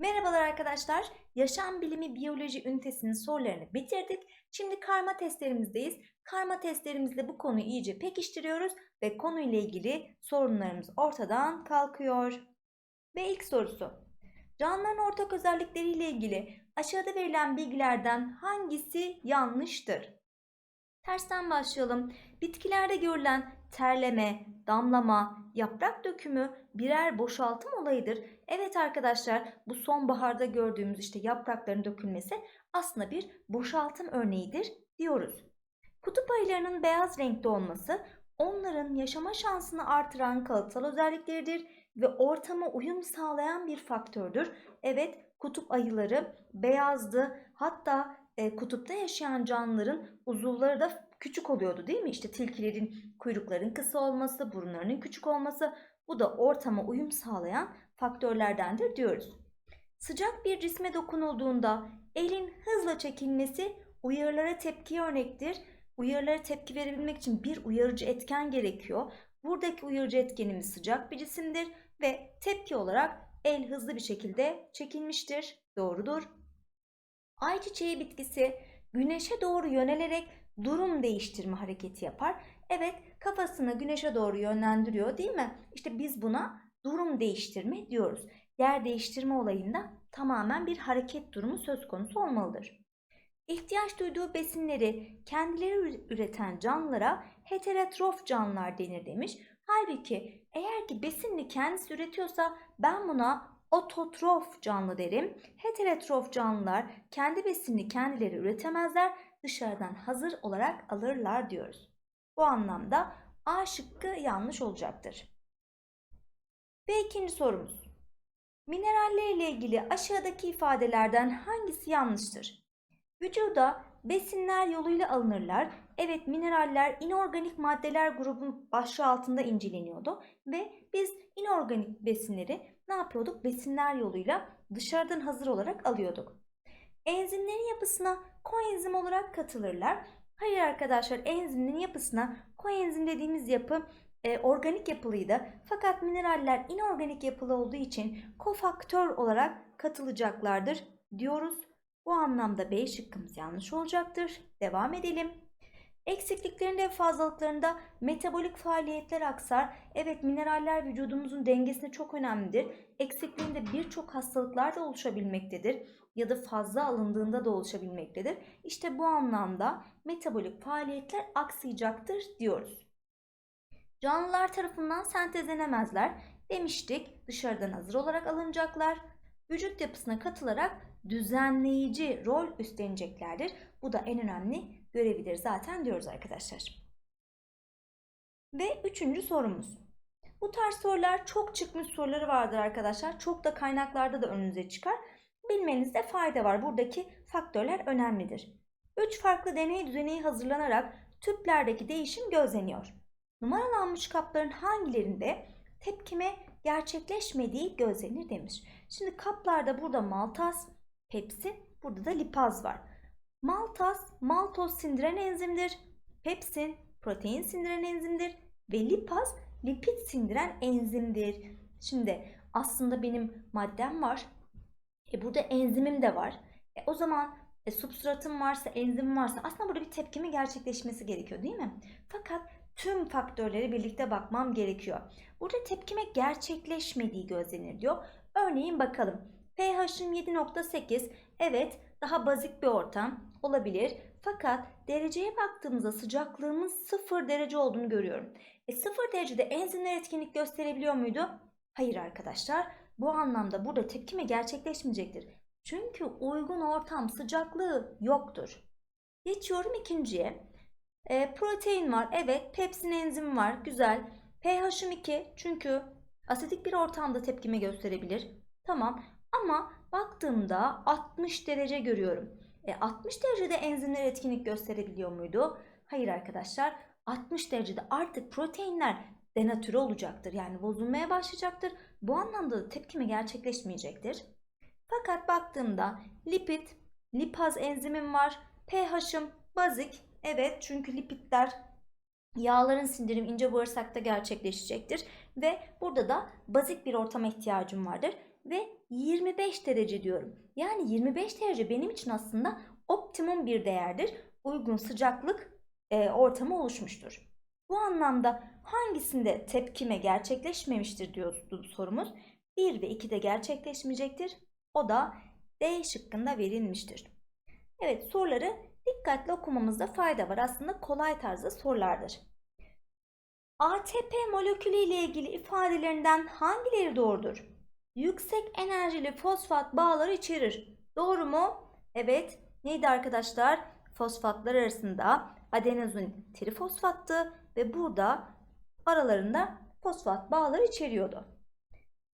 Merhabalar arkadaşlar. Yaşam bilimi biyoloji ünitesinin sorularını bitirdik. Şimdi karma testlerimizdeyiz. Karma testlerimizde bu konuyu iyice pekiştiriyoruz ve konuyla ilgili sorunlarımız ortadan kalkıyor. Ve ilk sorusu. Canlıların ortak özellikleriyle ilgili aşağıda verilen bilgilerden hangisi yanlıştır? Tersten başlayalım. Bitkilerde görülen terleme, damlama, yaprak dökümü birer boşaltım olayıdır. Evet arkadaşlar bu sonbaharda gördüğümüz işte yaprakların dökülmesi aslında bir boşaltım örneğidir diyoruz. Kutup ayılarının beyaz renkte olması onların yaşama şansını artıran kalıtsal özellikleridir ve ortama uyum sağlayan bir faktördür. Evet kutup ayıları beyazdı hatta e, kutupta yaşayan canlıların uzuvları da küçük oluyordu değil mi? İşte tilkilerin kuyrukların kısa olması, burunlarının küçük olması bu da ortama uyum sağlayan faktörlerdendir diyoruz. Sıcak bir cisme dokunulduğunda elin hızla çekilmesi uyarılara tepki örnektir. Uyarılara tepki verebilmek için bir uyarıcı etken gerekiyor. Buradaki uyarıcı etkenimiz sıcak bir cisimdir ve tepki olarak el hızlı bir şekilde çekilmiştir. Doğrudur. Ayçiçeği bitkisi güneşe doğru yönelerek durum değiştirme hareketi yapar. Evet kafasını güneşe doğru yönlendiriyor değil mi? İşte biz buna durum değiştirme diyoruz. Yer değiştirme olayında tamamen bir hareket durumu söz konusu olmalıdır. İhtiyaç duyduğu besinleri kendileri üreten canlılara heterotrof canlılar denir demiş. Halbuki eğer ki besinini kendisi üretiyorsa ben buna ototrof canlı derim. Heterotrof canlılar kendi besinini kendileri üretemezler, dışarıdan hazır olarak alırlar diyoruz. Bu anlamda A şıkkı yanlış olacaktır. Ve ikinci sorumuz. Mineraller ile ilgili aşağıdaki ifadelerden hangisi yanlıştır? Vücuda besinler yoluyla alınırlar. Evet mineraller inorganik maddeler grubun başlığı altında inceleniyordu ve biz inorganik besinleri ne yapıyorduk? Besinler yoluyla dışarıdan hazır olarak alıyorduk. Enzimlerin yapısına koenzim olarak katılırlar. Hayır arkadaşlar enzimlerin yapısına koenzim dediğimiz yapı e, organik yapılıydı. Fakat mineraller inorganik yapılı olduğu için kofaktör olarak katılacaklardır diyoruz. Bu anlamda B şıkkımız yanlış olacaktır. Devam edelim. Eksikliklerinde ve fazlalıklarında metabolik faaliyetler aksar. Evet mineraller vücudumuzun dengesine çok önemlidir. Eksikliğinde birçok hastalıklar da oluşabilmektedir ya da fazla alındığında da oluşabilmektedir. İşte bu anlamda metabolik faaliyetler aksayacaktır diyoruz. Canlılar tarafından sentezlenemezler demiştik. Dışarıdan hazır olarak alınacaklar. Vücut yapısına katılarak düzenleyici rol üstleneceklerdir. Bu da en önemli görevidir zaten diyoruz arkadaşlar. Ve üçüncü sorumuz. Bu tarz sorular çok çıkmış soruları vardır arkadaşlar. Çok da kaynaklarda da önünüze çıkar. Bilmenizde fayda var. Buradaki faktörler önemlidir. Üç farklı deney düzeneği hazırlanarak tüplerdeki değişim gözleniyor. Numaralanmış kapların hangilerinde tepkime gerçekleşmediği gözlenir demiş. Şimdi kaplarda burada maltaz, pepsin, burada da lipaz var. Maltaz, maltoz sindiren enzimdir. Pepsin, protein sindiren enzimdir. Ve lipaz, lipid sindiren enzimdir. Şimdi aslında benim maddem var. E burada enzimim de var. E o zaman e, substratım varsa, enzimim varsa aslında burada bir tepkime gerçekleşmesi gerekiyor değil mi? Fakat tüm faktörleri birlikte bakmam gerekiyor. Burada tepkime gerçekleşmediği gözlenir diyor. Örneğin bakalım. pH'im 7.8. Evet daha bazik bir ortam olabilir. Fakat dereceye baktığımızda sıcaklığımız 0 derece olduğunu görüyorum. E 0 derecede enzimler etkinlik gösterebiliyor muydu? Hayır arkadaşlar. Bu anlamda burada tepkime gerçekleşmeyecektir. Çünkü uygun ortam sıcaklığı yoktur. Geçiyorum ikinciye. E, protein var. Evet. Pepsin enzimi var. Güzel. pH'im 2. Çünkü asidik bir ortamda tepkime gösterebilir. Tamam. Ama baktığımda 60 derece görüyorum. E, 60 derecede enzimler etkinlik gösterebiliyor muydu? Hayır arkadaşlar. 60 derecede artık proteinler denatüre olacaktır. Yani bozulmaya başlayacaktır. Bu anlamda da tepkime gerçekleşmeyecektir. Fakat baktığımda lipid, lipaz enzimim var. pH'im bazik. Evet çünkü lipidler yağların sindirim ince bağırsakta gerçekleşecektir. Ve burada da bazik bir ortama ihtiyacım vardır. ve 25 derece diyorum. Yani 25 derece benim için aslında optimum bir değerdir. Uygun sıcaklık e, ortamı oluşmuştur. Bu anlamda hangisinde tepkime gerçekleşmemiştir diyor sorumuz. 1 ve 2 de gerçekleşmeyecektir. O da D şıkkında verilmiştir. Evet soruları dikkatli okumamızda fayda var. Aslında kolay tarzda sorulardır. ATP molekülü ile ilgili ifadelerinden hangileri doğrudur? Yüksek enerjili fosfat bağları içerir. Doğru mu? Evet. Neydi arkadaşlar? Fosfatlar arasında adenozin trifosfattı ve burada aralarında fosfat bağları içeriyordu.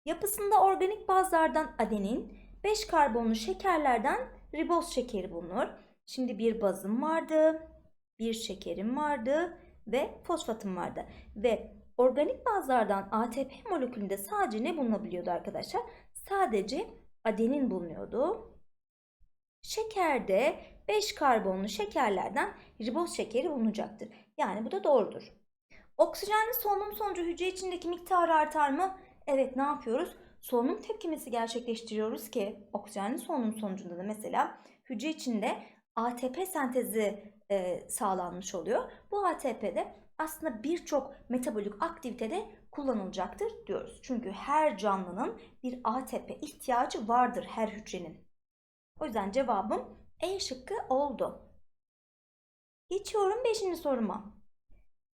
Yapısında organik bazlardan adenin, 5 karbonlu şekerlerden riboz şekeri bulunur. Şimdi bir bazım vardı, bir şekerim vardı ve fosfatım vardı. Ve organik bazlardan ATP molekülünde sadece ne bulunabiliyordu arkadaşlar? Sadece adenin bulunuyordu. Şekerde 5 karbonlu şekerlerden riboz şekeri bulunacaktır. Yani bu da doğrudur. Oksijenli solunum sonucu hücre içindeki miktarı artar mı? Evet ne yapıyoruz? Solunum tepkimesi gerçekleştiriyoruz ki oksijenli solunum sonucunda da mesela hücre içinde ATP sentezi e, sağlanmış oluyor. Bu ATP'de aslında birçok metabolik aktivitede kullanılacaktır diyoruz. Çünkü her canlının bir ATP ihtiyacı vardır her hücrenin. O yüzden cevabım E şıkkı oldu. Geçiyorum 5. soruma.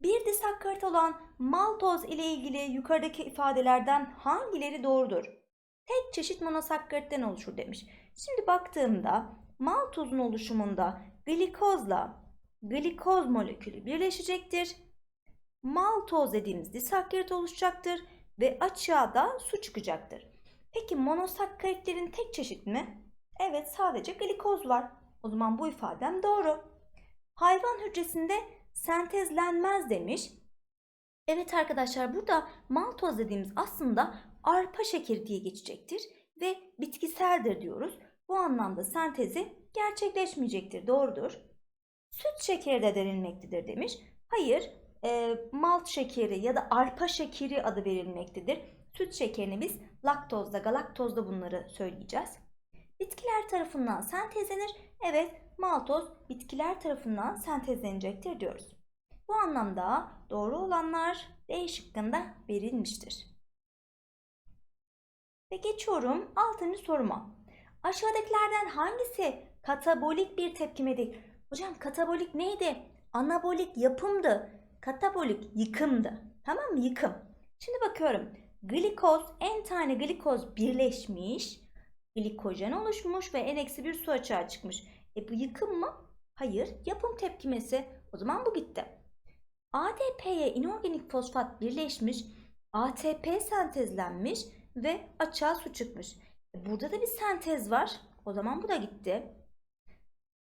Bir disakkarit olan maltoz ile ilgili yukarıdaki ifadelerden hangileri doğrudur? Tek çeşit monosakkaritten oluşur demiş. Şimdi baktığımda maltozun oluşumunda glikozla glikoz molekülü birleşecektir. Maltoz dediğimiz disakkarit oluşacaktır ve açığa da su çıkacaktır. Peki monosakkaritlerin tek çeşit mi? Evet sadece glikoz var. O zaman bu ifadem doğru. Hayvan hücresinde sentezlenmez demiş. Evet arkadaşlar burada maltoz dediğimiz aslında arpa şekeri diye geçecektir ve bitkiseldir diyoruz. Bu anlamda sentezi gerçekleşmeyecektir. Doğrudur. Süt şekeri de denilmektedir demiş. Hayır, e, malt şekeri ya da arpa şekeri adı verilmektedir. Süt şekerini biz laktozda, galaktozda bunları söyleyeceğiz. Bitkiler tarafından sentezlenir. Evet, maltoz bitkiler tarafından sentezlenecektir diyoruz. Bu anlamda doğru olanlar D şıkkında verilmiştir. Ve geçiyorum 6. soruma. Aşağıdakilerden hangisi katabolik bir tepkimedir? Hocam katabolik neydi? Anabolik yapımdı. Katabolik yıkımdı. Tamam mı? Yıkım. Şimdi bakıyorum. Glikoz, en tane glikoz birleşmiş. Glikojen oluşmuş ve en bir su açığa çıkmış. E bu yıkım mı? Hayır. Yapım tepkimesi. O zaman bu gitti. ADP'ye inorganik fosfat birleşmiş. ATP sentezlenmiş ve açığa su çıkmış. Burada da bir sentez var. O zaman bu da gitti.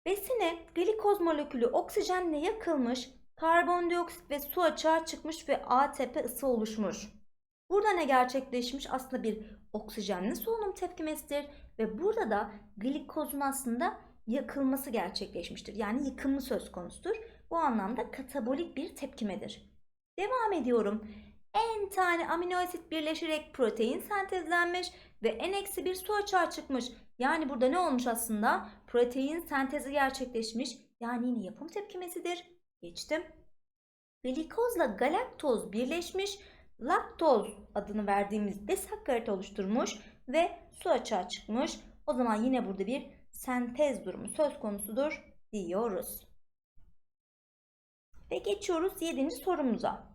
Besine glikoz molekülü oksijenle yakılmış, karbondioksit ve su açığa çıkmış ve ATP ısı oluşmuş. Burada ne gerçekleşmiş? Aslında bir oksijenli solunum tepkimesidir ve burada da glikozun aslında yakılması gerçekleşmiştir. Yani yıkımı söz konusudur. Bu anlamda katabolik bir tepkimedir. Devam ediyorum. En tane amino asit birleşerek protein sentezlenmiş ve en eksi bir su açığa çıkmış. Yani burada ne olmuş aslında? Protein sentezi gerçekleşmiş. Yani yine yapım tepkimesidir. Geçtim. Glikozla galaktoz birleşmiş. Laktoz adını verdiğimiz desakkarit oluşturmuş ve su açığa çıkmış. O zaman yine burada bir sentez durumu söz konusudur diyoruz. Ve geçiyoruz 7. sorumuza.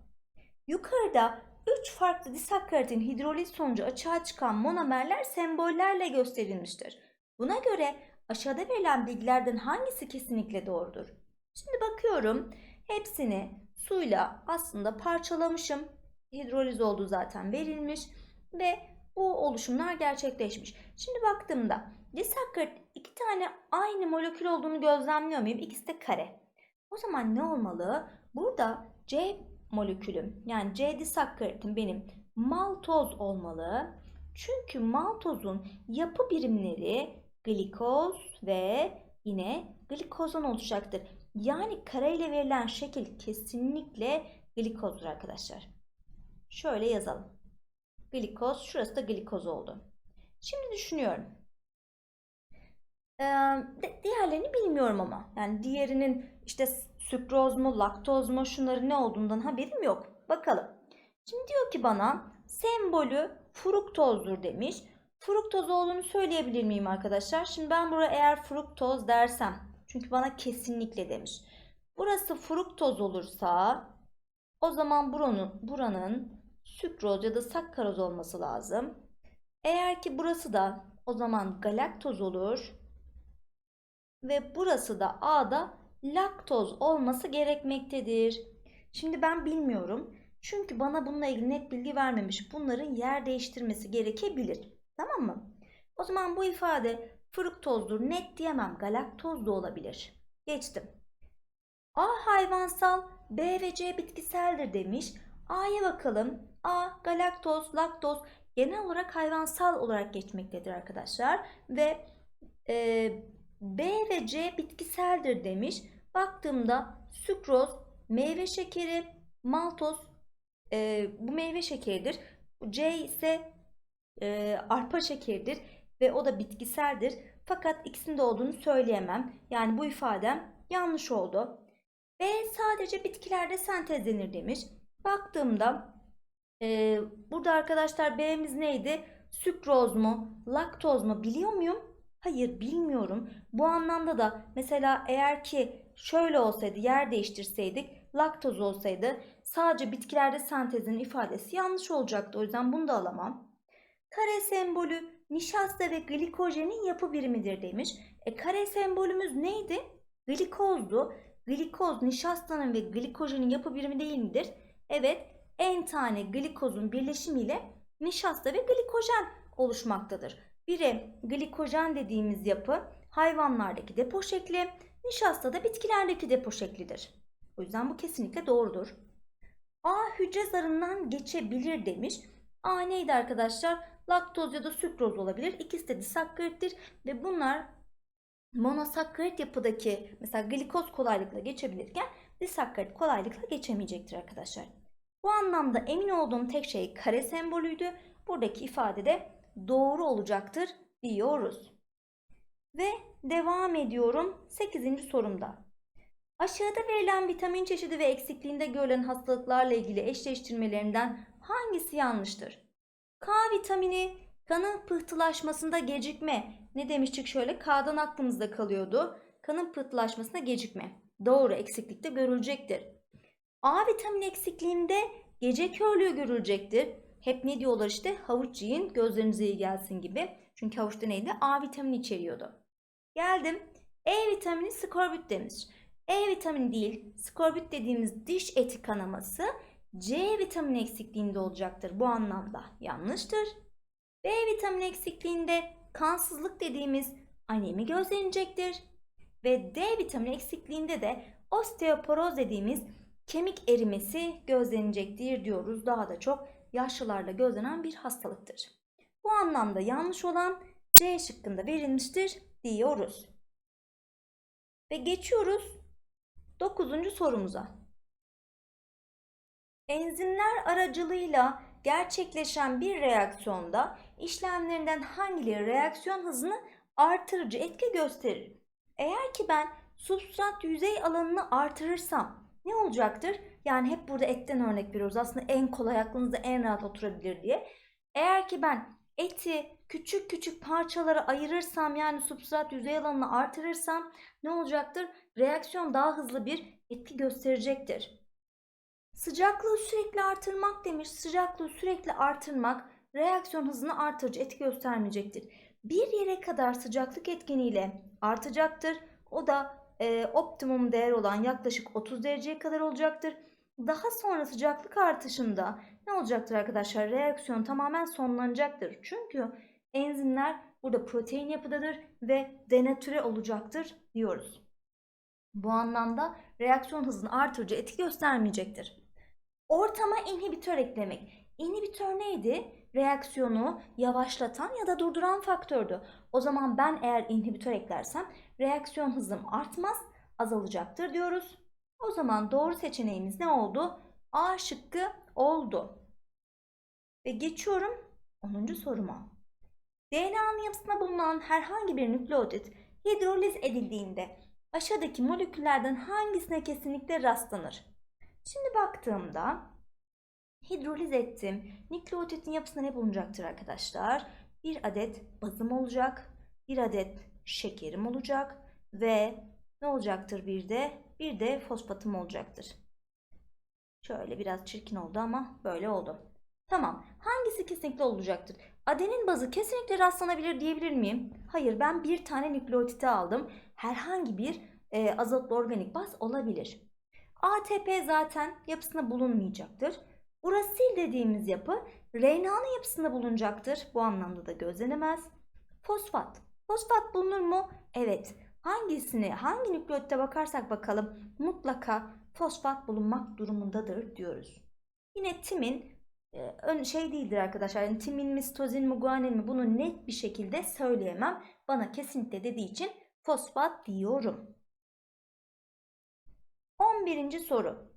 Yukarıda 3 farklı disakkaritin hidroliz sonucu açığa çıkan monomerler sembollerle gösterilmiştir. Buna göre aşağıda verilen bilgilerden hangisi kesinlikle doğrudur? Şimdi bakıyorum hepsini suyla aslında parçalamışım. Hidroliz olduğu zaten verilmiş ve bu oluşumlar gerçekleşmiş. Şimdi baktığımda disakkarit iki tane aynı molekül olduğunu gözlemliyor muyum? İkisi de kare. O zaman ne olmalı? Burada C molekülüm yani C disakkaritim benim maltoz olmalı. Çünkü maltozun yapı birimleri glikoz ve yine glikozdan oluşacaktır. Yani kare ile verilen şekil kesinlikle glikozdur arkadaşlar. Şöyle yazalım. Glikoz, şurası da glikoz oldu. Şimdi düşünüyorum. Ee, diğerlerini bilmiyorum ama. Yani diğerinin işte sükroz mu, laktoz mu, şunların ne olduğundan haberim yok. Bakalım. Şimdi diyor ki bana sembolü fruktozdur demiş. Fruktoz olduğunu söyleyebilir miyim arkadaşlar? Şimdi ben buraya eğer fruktoz dersem, çünkü bana kesinlikle demiş. Burası fruktoz olursa o zaman buranın, buranın sükroz ya da sakkaroz olması lazım. Eğer ki burası da o zaman galaktoz olur ve burası da A'da laktoz olması gerekmektedir. Şimdi ben bilmiyorum. Çünkü bana bununla ilgili net bilgi vermemiş. Bunların yer değiştirmesi gerekebilir. Tamam mı? O zaman bu ifade fruktozdur. Net diyemem. Galaktoz da olabilir. Geçtim. A hayvansal, B ve C bitkiseldir demiş. A'ya bakalım. A galaktoz, laktoz genel olarak hayvansal olarak geçmektedir arkadaşlar. Ve e, B ve C bitkiseldir demiş. Baktığımda sükroz, meyve şekeri, maltoz e, bu meyve şekeridir. C ise e, arpa şekeridir ve o da bitkiseldir. Fakat ikisinde olduğunu söyleyemem. Yani bu ifadem yanlış oldu. B sadece bitkilerde sentezlenir demiş. Baktığımda e, burada arkadaşlar B'miz neydi? Sükroz mu, laktoz mu biliyor muyum? Hayır bilmiyorum. Bu anlamda da mesela eğer ki şöyle olsaydı yer değiştirseydik laktoz olsaydı sadece bitkilerde sentezin ifadesi yanlış olacaktı. O yüzden bunu da alamam. Kare sembolü nişasta ve glikojenin yapı birimidir demiş. E kare sembolümüz neydi? Glikozdu. Glikoz nişastanın ve glikojenin yapı birimi değil midir? Evet, en tane glikozun birleşimiyle nişasta ve glikojen oluşmaktadır. Biri glikojen dediğimiz yapı hayvanlardaki depo şekli, nişasta da bitkilerdeki depo şeklidir. O yüzden bu kesinlikle doğrudur. A hücre zarından geçebilir demiş. A neydi arkadaşlar? Laktoz ya da sükroz olabilir. İkisi de disakkarittir ve bunlar monosakkarit yapıdaki mesela glikoz kolaylıkla geçebilirken disakkarit kolaylıkla geçemeyecektir arkadaşlar. Bu anlamda emin olduğum tek şey kare sembolüydü. Buradaki ifade de doğru olacaktır diyoruz. Ve devam ediyorum 8. sorumda. Aşağıda verilen vitamin çeşidi ve eksikliğinde görülen hastalıklarla ilgili eşleştirmelerinden hangisi yanlıştır? K vitamini kanın pıhtılaşmasında gecikme. Ne demiştik şöyle K'dan aklımızda kalıyordu. Kanın pıhtılaşmasında gecikme. Doğru eksiklikte görülecektir. A vitamini eksikliğinde gece körlüğü görülecektir. Hep ne diyorlar işte havuç yiyin gözlerinize iyi gelsin gibi. Çünkü havuçta neydi? A vitamini içeriyordu. Geldim. E vitamini skorbut demiş. E vitamini değil, skorbut dediğimiz diş eti kanaması C vitamini eksikliğinde olacaktır bu anlamda. Yanlıştır. B vitamini eksikliğinde kansızlık dediğimiz anemi gözlenecektir. Ve D vitamini eksikliğinde de osteoporoz dediğimiz kemik erimesi gözlenecektir diyoruz. Daha da çok yaşlılarda gözlenen bir hastalıktır. Bu anlamda yanlış olan C şıkkında verilmiştir diyoruz. Ve geçiyoruz 9. sorumuza. Enzimler aracılığıyla gerçekleşen bir reaksiyonda işlemlerinden hangileri reaksiyon hızını artırıcı etki gösterir? Eğer ki ben substrat yüzey alanını artırırsam ne olacaktır? Yani hep burada etten örnek veriyoruz. Aslında en kolay aklınızda en rahat oturabilir diye. Eğer ki ben eti küçük küçük parçalara ayırırsam yani substrat yüzey alanını artırırsam ne olacaktır? Reaksiyon daha hızlı bir etki gösterecektir. Sıcaklığı sürekli artırmak demiş. Sıcaklığı sürekli artırmak reaksiyon hızını artırıcı etki göstermeyecektir. Bir yere kadar sıcaklık etkeniyle artacaktır. O da e, optimum değer olan yaklaşık 30 dereceye kadar olacaktır. Daha sonra sıcaklık artışında ne olacaktır arkadaşlar? Reaksiyon tamamen sonlanacaktır. Çünkü enzimler burada protein yapıdadır ve denatüre olacaktır diyoruz. Bu anlamda reaksiyon hızını artırıcı etki göstermeyecektir. Ortama inhibitör eklemek. İnhibitör neydi? Reaksiyonu yavaşlatan ya da durduran faktördü. O zaman ben eğer inhibitör eklersem reaksiyon hızım artmaz, azalacaktır diyoruz. O zaman doğru seçeneğimiz ne oldu? A şıkkı oldu. Ve geçiyorum 10. soruma. DNA'nın yapısında bulunan herhangi bir nükleotit hidroliz edildiğinde aşağıdaki moleküllerden hangisine kesinlikle rastlanır? Şimdi baktığımda hidroliz ettim. Nükleotitin yapısında ne bulunacaktır arkadaşlar? Bir adet bazım olacak, bir adet şekerim olacak ve ne olacaktır bir de? Bir de fosfatım olacaktır. Şöyle biraz çirkin oldu ama böyle oldu. Tamam. Hangisi kesinlikle olacaktır? Adenin bazı kesinlikle rastlanabilir diyebilir miyim? Hayır ben bir tane nükleotiti aldım. Herhangi bir e, azotlu organik baz olabilir. ATP zaten yapısında bulunmayacaktır. Urasil dediğimiz yapı RNA'nın yapısında bulunacaktır. Bu anlamda da gözlenemez. Fosfat. Fosfat bulunur mu? Evet. Hangisini, hangi nükleotitte bakarsak bakalım mutlaka fosfat bulunmak durumundadır diyoruz. Yine timin e, şey değildir arkadaşlar. Yani timin mi, sitozin mi, guanin mi bunu net bir şekilde söyleyemem. Bana kesinlikle dediği için fosfat diyorum. 11. soru.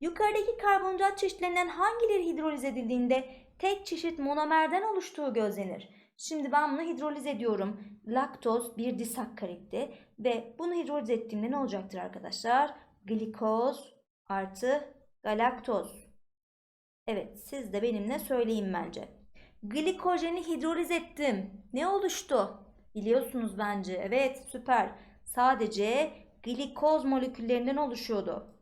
Yukarıdaki karbonhidrat çeşitlerinden hangileri hidroliz edildiğinde tek çeşit monomerden oluştuğu gözlenir? Şimdi ben bunu hidroliz ediyorum. Laktoz bir disakkaritti ve bunu hidroliz ettiğimde ne olacaktır arkadaşlar? Glikoz artı galaktoz. Evet siz de benimle söyleyin bence. Glikojeni hidroliz ettim. Ne oluştu? Biliyorsunuz bence. Evet süper. Sadece glikoz moleküllerinden oluşuyordu.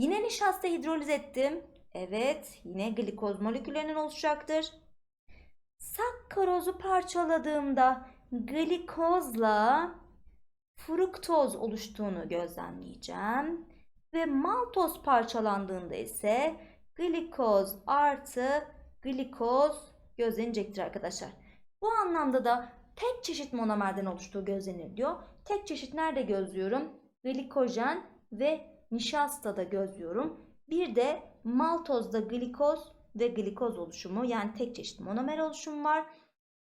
Yine nişasta hidroliz ettim. Evet yine glikoz moleküllerinden oluşacaktır. Sakkarozu parçaladığımda glikozla fruktoz oluştuğunu gözlemleyeceğim. Ve maltoz parçalandığında ise glikoz artı glikoz gözlenecektir arkadaşlar. Bu anlamda da tek çeşit monomerden oluştuğu gözlenir diyor. Tek çeşit nerede gözlüyorum? Glikojen ve nişastada gözlüyorum. Bir de maltozda glikoz ve glikoz oluşumu yani tek çeşit monomer oluşumu var.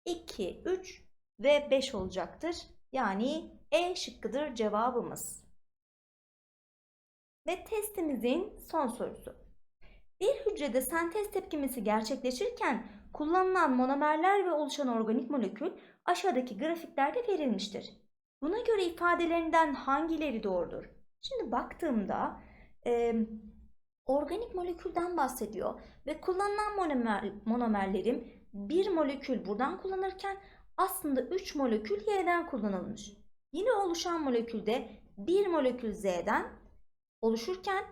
2, 3 ve 5 olacaktır. Yani E şıkkıdır cevabımız. Ve testimizin son sorusu. Bir hücrede sentez tepkimesi gerçekleşirken kullanılan monomerler ve oluşan organik molekül aşağıdaki grafiklerde verilmiştir. Buna göre ifadelerinden hangileri doğrudur? Şimdi baktığımda e, organik molekülden bahsediyor ve kullanılan monomer, monomerlerim bir molekül buradan kullanırken aslında 3 molekül Y'den kullanılmış. Yine oluşan molekülde bir molekül Z'den oluşurken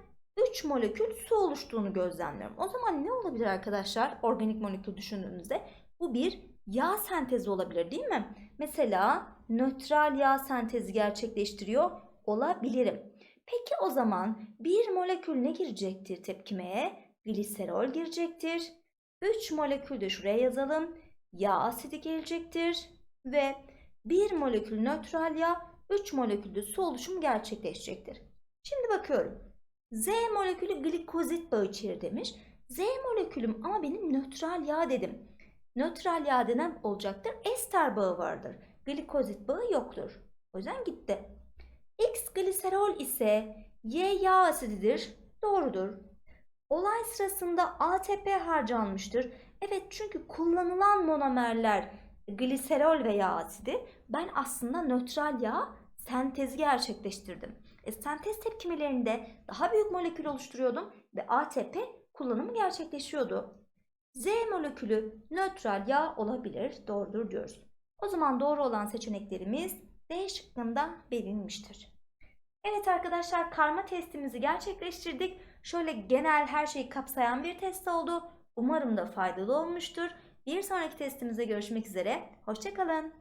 3 molekül su oluştuğunu gözlemliyorum. O zaman ne olabilir arkadaşlar organik molekül düşündüğümüzde? Bu bir yağ sentezi olabilir değil mi? Mesela nötral yağ sentezi gerçekleştiriyor olabilirim. Peki o zaman bir molekül ne girecektir tepkimeye? Gliserol girecektir. 3 molekül de şuraya yazalım. Yağ asidi gelecektir. Ve bir molekül nötral yağ, 3 molekül de su oluşumu gerçekleşecektir. Şimdi bakıyorum. Z molekülü glikozit bağı içerir demiş. Z molekülüm ama benim nötral yağ dedim. Nötral yağ denen olacaktır. Ester bağı vardır. Glikozit bağı yoktur. O yüzden gitti. X gliserol ise Y yağ asididir. Doğrudur. Olay sırasında ATP harcanmıştır. Evet çünkü kullanılan monomerler gliserol ve yağ asidi. Ben aslında nötral yağ sentezi gerçekleştirdim. E, sentez tepkimelerinde daha büyük molekül oluşturuyordum ve ATP kullanımı gerçekleşiyordu. Z molekülü nötral yağ olabilir. Doğrudur diyoruz. O zaman doğru olan seçeneklerimiz D şıkkında verilmiştir. Evet arkadaşlar karma testimizi gerçekleştirdik. Şöyle genel her şeyi kapsayan bir test oldu. Umarım da faydalı olmuştur. Bir sonraki testimizde görüşmek üzere. Hoşçakalın.